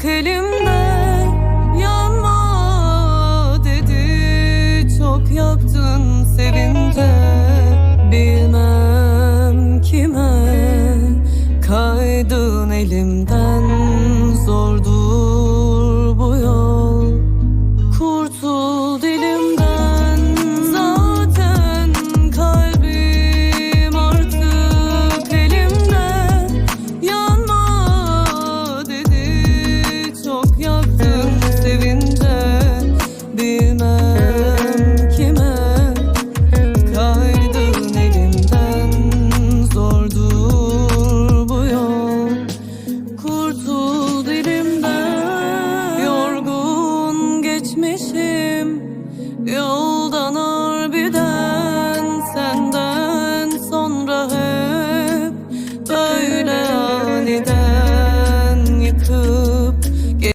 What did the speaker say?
Tut elimden yanma dedi. Çok yaktın sevince. Bilmem kime kaydın elimden. gitmişim yol